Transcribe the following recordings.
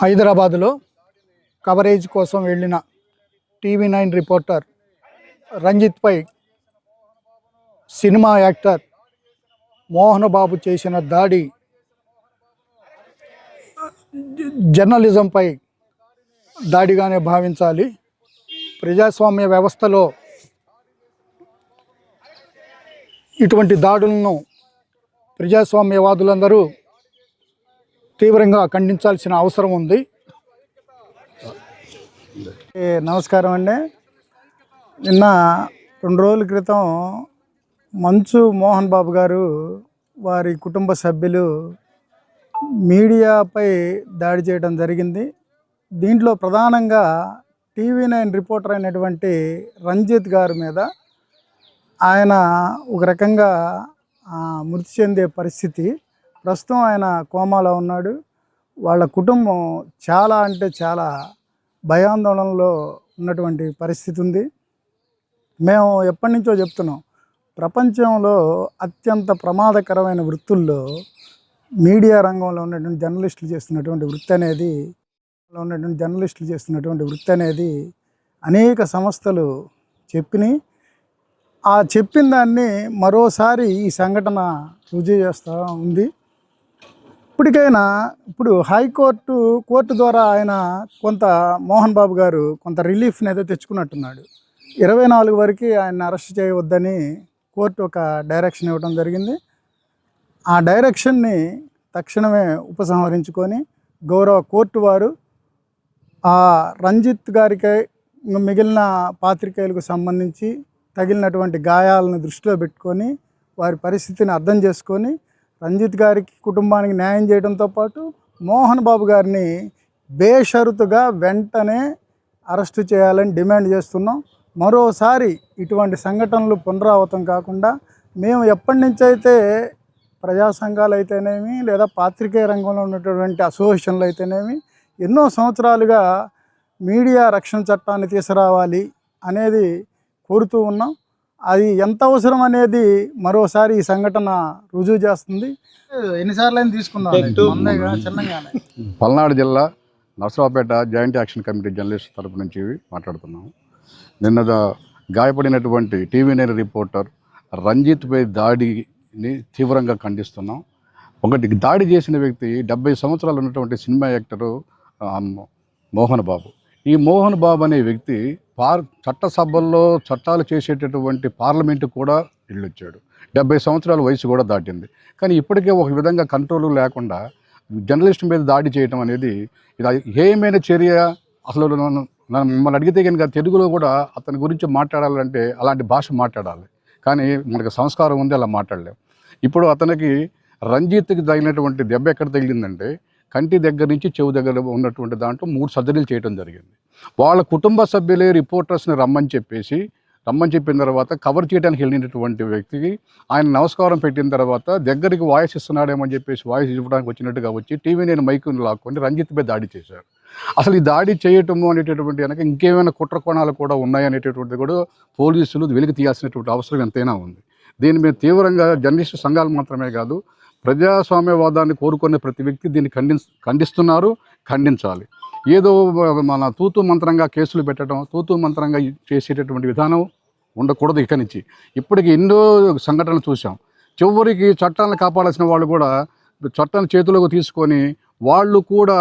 హైదరాబాదులో కవరేజ్ కోసం వెళ్ళిన టీవీ నైన్ రిపోర్టర్ రంజిత్పై సినిమా యాక్టర్ మోహన్ బాబు చేసిన దాడి జర్నలిజంపై దాడిగానే భావించాలి. ప్రజాస్వామ్య వ్యవస్థలో ఇటువంటి దాడులను ప్రజాస్వామ్యవాదులందరూ తీవ్రంగా ఖండించాల్సిన అవసరం ఉంది. నమస్కారం అండి. నిన్న రెండు రోజుల క్రితం మంచు మోహన్ బాబు గారు వారి కుటుంబ సభ్యులు మీడియాపై దాడి చేయడం జరిగింది. దీంట్లో ప్రధానంగా టీవీ నైన్ రిపోర్టర్ అయినటువంటి రంజిత్ గారి మీద ఆయన ఒక రకంగా మృతి చెందే పరిస్థితి ప్రస్తుతం ఆయన కోమాలో ఉన్నాడు. వాళ్ళ కుటుంబం చాలా అంటే చాలా భయాందోళనలో ఉన్నటువంటి పరిస్థితి ఉంది. మేము ఎప్పటి నుంచో చెప్తున్నాం ప్రపంచంలో అత్యంత ప్రమాదకరమైన వృత్తుల్లో మీడియా రంగంలో ఉన్నటువంటి జర్నలిస్టులు చేస్తున్నటువంటి వృత్తి అనేది ఉన్నటువంటి జర్నలిస్టులు చేస్తున్నటువంటి వృత్తి అనేది అనేక సంస్థలు చెప్పినాయి. ఆ చెప్పిన దాన్ని మరోసారి ఈ సంఘటన రుజువు చేస్తూ ఉంది. ఇప్పటికైనా ఇప్పుడు హైకోర్టు కోర్టు ద్వారా ఆయన కొంత మోహన్ బాబు గారు కొంత రిలీఫ్ని అయితే తెచ్చుకున్నట్టున్నాడు. ఇరవై నాలుగు వరకు ఆయన అరెస్ట్ చేయవద్దని కోర్టు ఒక డైరెక్షన్ ఇవ్వడం జరిగింది. ఆ డైరెక్షన్ని తక్షణమే ఉపసంహరించుకొని గౌరవ కోర్టు వారు ఆ రంజిత్ గారికి మిగిలిన పాత్రికేయులకు సంబంధించి తగిలినటువంటి గాయాలను దృష్టిలో పెట్టుకొని వారి పరిస్థితిని అర్థం చేసుకొని రంజిత్ గారికి కుటుంబానికి న్యాయం చేయడంతో పాటు మోహన్ బాబు గారిని బేషరతుగా వెంటనే అరెస్టు చేయాలని డిమాండ్ చేస్తున్నాం. మరోసారి ఇటువంటి సంఘటనలు పునరావృతం కాకుండా మేము ఎప్పటి నుంచి అయితే ప్రజా సంఘాలు అయితేనేమి లేదా పాత్రికేయ రంగంలో ఉన్నటువంటి అసోసియేషన్లు అయితేనేమి ఎన్నో సంవత్సరాలుగా మీడియా రక్షణ చట్టాన్ని తీసుకురావాలి అనేది కోరుతూ ఉన్నాం. అది ఎంత అవసరం అనేది మరోసారి ఈ సంఘటన రుజువు చేస్తుంది. ఎన్నిసార్లు అయినా తీసుకుందాం మొన్నేగా, చిన్నగానే. పల్నాడు జిల్లా Narasaraopet joint action committee journalist తరపు నుంచి మాట్లాడుతున్నాము నిన్న గాయపడినటువంటి టీవీ నైన్ రిపోర్టర్ రంజిత్పై దాడిని తీవ్రంగా ఖండిస్తున్నాం. ఒకటి దాడి చేసిన వ్యక్తి డెబ్బై సంవత్సరాలు ఉన్నటువంటి సినిమా యాక్టరు మోహన్ బాబు. ఈ మోహన్ బాబు అనే వ్యక్తి పార్ చట్టసభల్లో చట్టాలు చేసేటటువంటి పార్లమెంటు కూడా వెళ్ళొచ్చాడు డెబ్బై సంవత్సరాల వయసు కూడా దాటింది. కానీ ఇప్పటికే ఒక విధంగా కంట్రోల్ లేకుండా జర్నలిస్ట్ మీద దాడి చేయటం అనేది ఇది ఏమైన చర్య అసలు నన్ను మిమ్మల్ని అడిగితే కనుక తెలుగులో కూడా అతని గురించి మాట్లాడాలంటే అలాంటి భాష మాట్లాడాలి. కానీ మనకు సంస్కారం ఉంది అలా మాట్లాడలేం. ఇప్పుడు అతనికి రంజిత్కి తగిలినటువంటి దెబ్బ ఎక్కడ తగిలిందంటే కంటి దగ్గర నుంచి చెవు దగ్గర ఉన్నటువంటి దాంట్లో మూడు సర్జరీలు చేయడం జరిగింది. వాళ్ళ కుటుంబ సభ్యులే రిపోర్టర్స్ని రమ్మని చెప్పేసి రమ్మని చెప్పిన తర్వాత కవర్ చేయడానికి వెళ్ళినటువంటి వ్యక్తికి ఆయన నమస్కారం పెట్టిన తర్వాత దగ్గరికి వాయిస్ ఇస్తున్నాడేమో అని చెప్పేసి వాయిస్ ఇవ్వడానికి వచ్చినట్టుగా వచ్చి టీవీ నేను మైకుని లాక్కొని రంజిత్పై దాడి చేశారు. అసలు ఈ దాడి చేయటము అనేటటువంటి వెనక ఇంకేమైనా కుట్ర కోణాలు కూడా ఉన్నాయనేటటువంటిది కూడా పోలీసులు వెలికి తీయాల్సినటువంటి అవసరం ఎంతైనా ఉంది. దీని మీద తీవ్రంగా జర్నలిస్టు సంఘాలు మాత్రమే కాదు ప్రజాస్వామ్యవాదాన్ని కోరుకునే ప్రతి వ్యక్తి దీన్ని ఖండి ఖండిస్తున్నారు ఖండించాలి. ఏదో మన తూతూ మంత్రంగా కేసులు పెట్టడం తూతూ మంత్రంగా చేసేటటువంటి విధానం ఉండకూడదు ఇక నుంచి. ఇప్పటికి ఎన్నో సంఘటనలు చూసాం చివరికి చట్టాలను కాపాడాల్సిన వాళ్ళు కూడా చట్టాన్ని చేతిలోకి తీసుకొని వాళ్ళు కూడా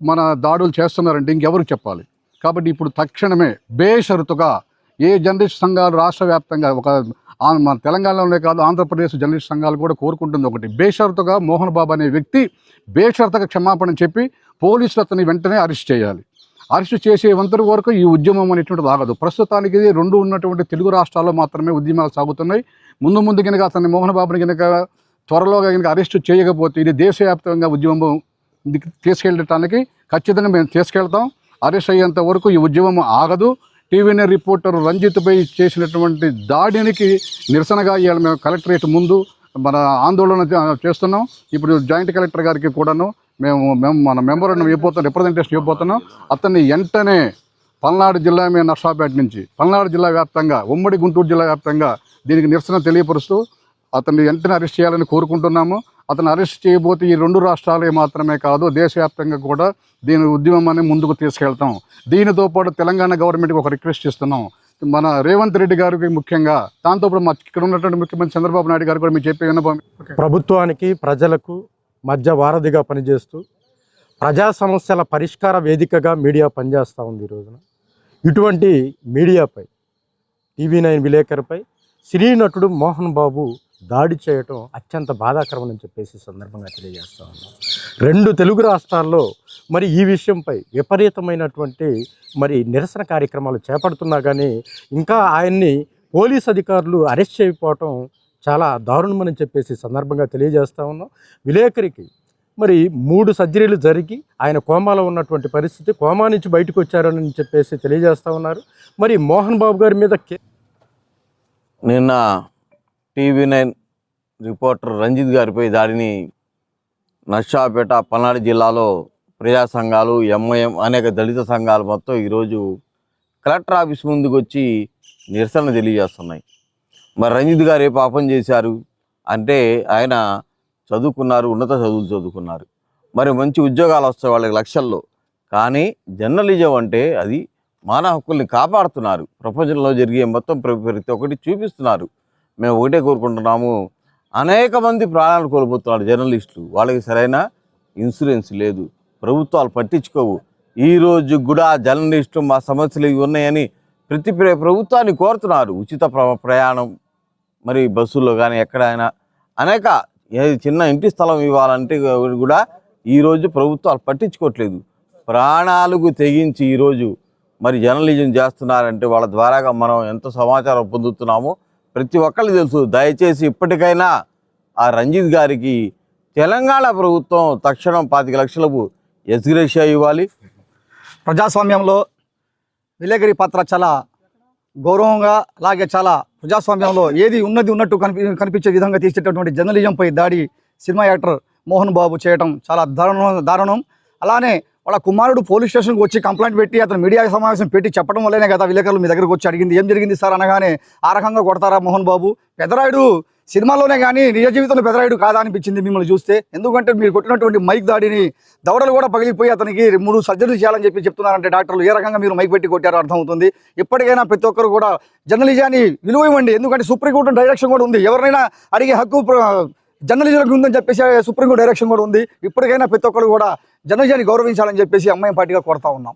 మన దాడులు చేస్తున్నారంటే ఇంకెవరికి చెప్పాలి? కాబట్టి ఇప్పుడు తక్షణమే బేషరతుగా ఏ జర్నలిస్ట్ సంఘాలు రాష్ట్ర వ్యాప్తంగా ఒక మన తెలంగాణలోనే కాదు ఆంధ్రప్రదేశ్ జర్నలిస్ట్ సంఘాలు కూడా కోరుకుంటుంది ఒకటి. బేషరతుగా మోహన్ బాబు అనే వ్యక్తి బేషరతుగా క్షమాపణ చెప్పి పోలీసులు అతన్ని వెంటనే అరెస్ట్ చేయాలి. అరెస్ట్ చేసే వంతరు వరకు ఈ ఉద్యమం అనేటువంటిది ఆగదు. ప్రస్తుతానికి ఇది రెండు ఉన్నటువంటి తెలుగు రాష్ట్రాల్లో మాత్రమే ఉద్యమాలు సాగుతున్నాయి. ముందు ముందు కనుక అతన్ని మోహన్ బాబుని కనుక త్వరలో కనుక అరెస్ట్ చేయకపోతే ఇది దేశవ్యాప్తంగా ఉద్యమం తీసుకెళ్ళటానికి ఖచ్చితంగా మేము తీసుకెళ్తాం. అరెస్ట్ అయ్యేంత వరకు ఈ ఉద్యమం ఆగదు. టీవీనే రిపోర్టర్ రంజిత్పై చేసినటువంటి దాడినికి నిరసనగా ఇవాళ మేము కలెక్టరేట్ ముందు మన ఆందోళన చేస్తున్నాం. ఇప్పుడు జాయింట్ కలెక్టర్ గారికి కూడాను మేము మేము మన మెంబర్ ఇవ్వబోతున్నాం రిప్రజెంటేషన్ ఇవ్వబోతున్నాం. అతన్ని వెంటనే పల్నాడు జిల్లా మీద నర్సాపేట నుంచి పల్నాడు జిల్లా వ్యాప్తంగా ఉమ్మడి గుంటూరు జిల్లా వ్యాప్తంగా దీనికి నిరసన తెలియపరుస్తూ అతన్ని వెంటనే అరెస్ట్ చేయాలని కోరుకుంటున్నాము. అతను అరెస్ట్ చేయబోతే ఈ రెండు రాష్ట్రాలే మాత్రమే కాదు దేశవ్యాప్తంగా కూడా దీని ఉద్యమాన్ని ముందుకు తీసుకెళ్తాం. దీనితో పాటు తెలంగాణ గవర్నమెంట్కి ఒక రిక్వెస్ట్ ఇస్తున్నాం మన రేవంత్ రెడ్డి గారికి ముఖ్యంగా దాంతో పాటు మా ఇక్కడ ఉన్నటువంటి ముఖ్యమంత్రి చంద్రబాబు నాయుడు గారు కూడా మీరు చెప్పే విన్నపం. ప్రభుత్వానికి ప్రజలకు మధ్య వారధిగా పనిచేస్తూ ప్రజా సమస్యల పరిష్కార వేదికగా మీడియా పనిచేస్తూ ఉంది ఈ రోజున. ఇటువంటి మీడియాపై టీవీ నైన్ విలేకరుపై సినీ నటుడు మోహన్ బాబు దాడి చేయటం అత్యంత బాధాకరం అని చెప్పేసి సందర్భంగా తెలియజేస్తా ఉన్నాం. రెండు తెలుగు రాష్ట్రాల్లో మరి ఈ విషయంపై విపరీతమైనటువంటి మరి నిరసన కార్యక్రమాలు చేపడుతున్నా కానీ ఇంకా ఆయన్ని పోలీస్ అధికారులు అరెస్ట్ చేయకపోవటం చాలా దారుణమని చెప్పేసి సందర్భంగా తెలియజేస్తా ఉన్నాం. విలేకరికి మరి మూడు సర్జరీలు జరిగి ఆయన కోమాలో ఉన్నటువంటి పరిస్థితి కోమా నుంచి బయటకు వచ్చారని చెప్పేసి తెలియజేస్తా ఉన్నారు. మరి మోహన్ బాబు గారి మీద కే- నిన్న టీవీ నైన్ రిపోర్టర్ రంజిత్ గారిపై దాడిని నర్షాపేట పల్నాడు జిల్లాలో ప్రజా సంఘాలు ఎంఐఎం అనేక దళిత సంఘాలు మొత్తం ఈరోజు కలెక్టర్ ఆఫీస్ ముందుకు వచ్చి నిరసన తెలియజేస్తున్నాయి. మరి రంజిత్ గారు ఏ పాపం చేశారు? అంటే ఆయన చదువుకున్నారు ఉన్నత చదువులు చదువుకున్నారు. మరి మంచి ఉద్యోగాలు వస్తాయి వాళ్ళకి లక్షల్లో. కానీ జర్నలిజం అంటే అది మానవ హక్కుల్ని కాపాడుతున్నారు. ప్రపంచంలో జరిగే మొత్తం ప్ర- ప్రతి ఒక్కటి చూపిస్తున్నారు. మేము ఒకటే కోరుకుంటున్నాము. అనేక మంది ప్రాణాలు కోల్పోతున్నారు జర్నలిస్టులు. వాళ్ళకి సరైన ఇన్సూరెన్స్ లేదు. ప్రభుత్వాలు పట్టించుకోవు. ఈ రోజు కూడా జర్నలిస్టు మా సమస్యలు ఇవి ఉన్నాయని ప్రతి ప్రభుత్వాన్ని కోరుతున్నారు. ఉచిత ప్ర- ప్రయాణం. మరి బస్సుల్లో కానీ ఎక్కడైనా అనేక చిన్న ఇంటి స్థలం ఇవ్వాలంటే కూడా ఈరోజు ప్రభుత్వాలు పట్టించుకోవట్లేదు. ప్రాణాలకు తెగించి ఈరోజు మరి జర్నలిజం చేస్తున్నారంటే వాళ్ళ ద్వారాగా మనం ఎంత సమాచారం పొందుతున్నామో ప్రతి ఒక్కరికి తెలుసు. దయచేసి ఇప్పటికైనా ఆ రంజిత్ గారికి తెలంగాణ ప్రభుత్వం తక్షణం పాతిక లక్షలకు ఎస్గ్రేషియా ఇవ్వాలి. ప్రజాస్వామ్యంలో విలేకరి పాత్ర చాలా గౌరవంగా అలాగే చాలా ప్రజాస్వామ్యంలో ఏది ఉన్నది ఉన్నట్టు కనిపి కనిపించే విధంగా తీసేటటువంటి జర్నలిజంపై దాడి సినిమా యాక్టర్ మోహన్ బాబు చేయటం చాలా దారుణం దారుణం. అలానే వాళ్ళ కుమారుడు పోలీస్ స్టేషన్కి వచ్చి కంప్లైంట్ పెట్టి అతను మీడియా సమావేశం పెట్టి చెప్పడం వల్లనే కదా విలేకరులు మీ దగ్గరకు వచ్చి అడిగింది. ఏం జరిగింది సార్ అనగానే ఆ రకంగా కొడతారా మోహన్ బాబు? పెదరాయుడు సినిమాలోనే కానీ నిజ జీవితంలో పెదరాయుడు కాదా అనిపించింది మిమ్మల్ని చూస్తే. ఎందుకంటే మీరు కొట్టినటువంటి మైక్ దాడిని దవడలు కూడా పగిలిపోయి అతనికి మూడు సర్జరీలు చేయాలని చెప్పి చెప్తున్నారంటే డాక్టర్లు. ఏ రకంగా మీరు మైక్ పెట్టి కొట్టారో అర్థమవుతుంది. ఇప్పటికైనా ప్రతి ఒక్కరు కూడా జర్నలిజాన్ని విలువ ఇవ్వండి ఎందుకంటే సుప్రీంకోర్టు డైరెక్షన్ కూడా ఉంది. ఎవరినైనా అడిగే హక్కు జర్నలిజంకి ఉందని చెప్పేసి సుప్రీంకోర్టు డైరెక్షన్ కూడా ఉంది. ఇప్పటికైనా ప్రతి ఒక్కరు కూడా జనజాన్ని గౌరవించాలని చెప్పేసి అమ్మాయి పార్టీగా కోరుతా ఉన్నాం.